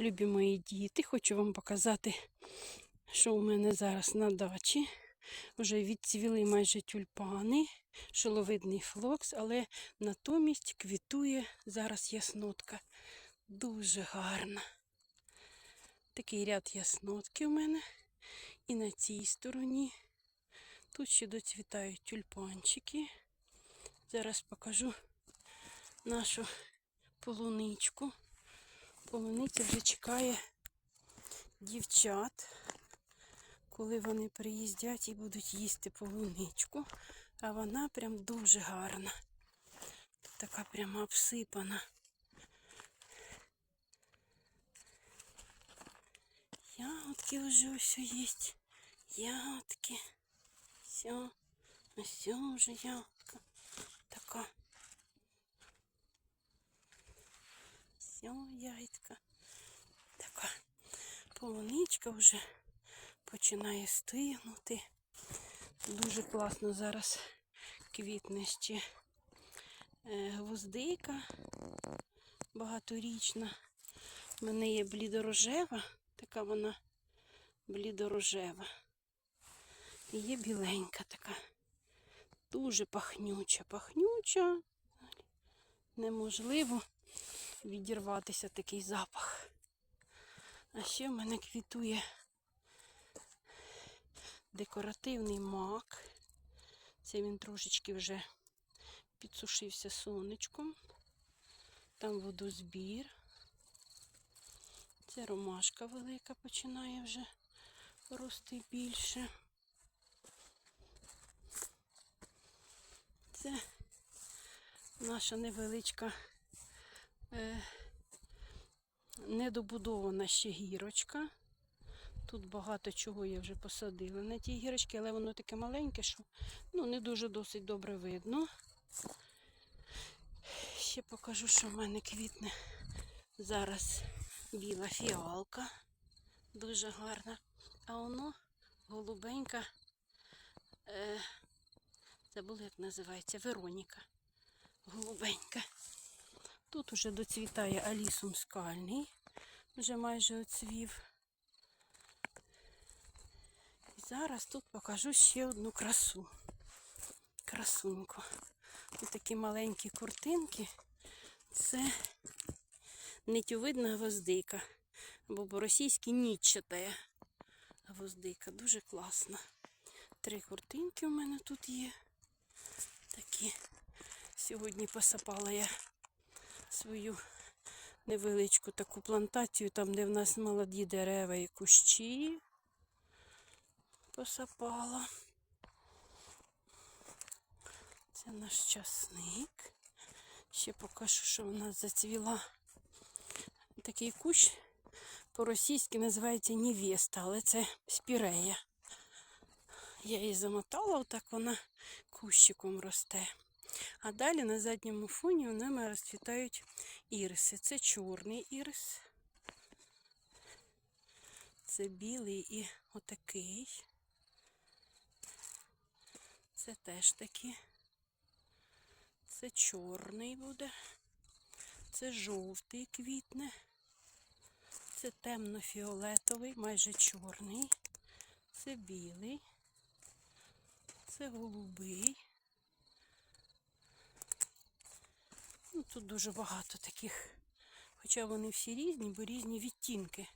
Любі мої діти, хочу вам показати, що у мене зараз на дачі. Вже відцвіли майже тюльпани, шоловидний флокс, але натомість квітує зараз яснотка. Дуже гарна. Такий ряд яснотки у мене. І на цій стороні. Тут ще доцвітають тюльпанчики. Зараз покажу нашу полуничку. Полуниця вже чекає дівчат, коли вони приїздять і будуть їсти полуничку. А вона прям дуже гарна. Така прямо обсипана. Ягодки вже ось є. Ягодки. Все. Ось вже ягодка. Така. Все, ягідка. Така полуничка вже починає стигнути. Дуже класно зараз квітне ще е, гвоздика багаторічна. У мене є блідорожева, така вона блідорожева. І є біленька така. Дуже пахнюча, пахнюча. Неможливо відірватися такий запах. А ще в мене квітує декоративний мак. Це він трошечки вже підсушився сонечком. Там водозбір. Це ромашка велика починає вже рости більше. Це наша невеличка е, недобудована ще гірочка. Тут багато чого я вже посадила на ті гірочки, але воно таке маленьке, що ну, не дуже досить добре видно. Ще покажу, що в мене квітне зараз біла фіалка. Дуже гарна. А воно голубенька. Е, забула, як називається, Вероніка. Голубенька. Тут уже доцвітає алісум скальний, вже майже оцвів. І зараз тут покажу ще одну красу. Красуньку. Ось такі маленькі куртинки. Це нитьовидна гвоздика. Або по-російськи ніччатая гвоздика. Дуже класна. Три куртинки у мене тут є. Такі. Сьогодні посапала я свою невеличку таку плантацію, там, де в нас молоді дерева і кущі. Посапала. Це наш часник. Ще покажу, що в нас зацвіла такий кущ. По-російськи називається Невеста, але це спірея. Я її замотала, отак вона кущиком росте. А далі на задньому фоні у нами розцвітають іриси. Це чорний ірис. Це білий і отакий. Це теж такі. Це чорний буде. Це жовтий квітне. Це темно-фіолетовий, майже чорний. Це білий. Це голубий. Ну, тут дуже багато таких, хоча вони всі різні, бо різні відтінки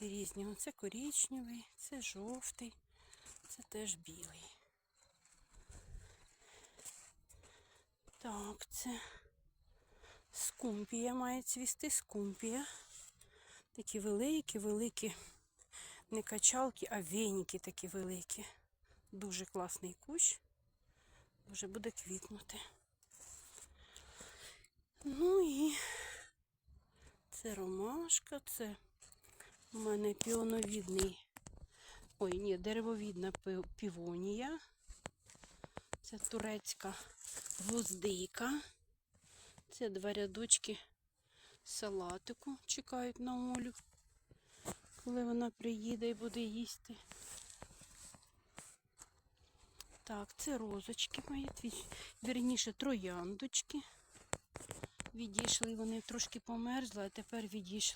різні. Оце коричневий, це жовтий, це теж білий. Так, це скумпія має цвісти, скумпія. Такі великі, великі, не качалки, а веніки такі великі. Дуже класний кущ. Вже буде квітнути. Ну і це ромашка, це у мене піоновідний, ой, ні, деревовідна півонія. Це турецька гвоздика. Це два рядочки салатику чекають на Олю, коли вона приїде і буде їсти. Так, це розочки мої, вірніше трояндочки. Відійшли, вони трошки померзли, а тепер відійшли.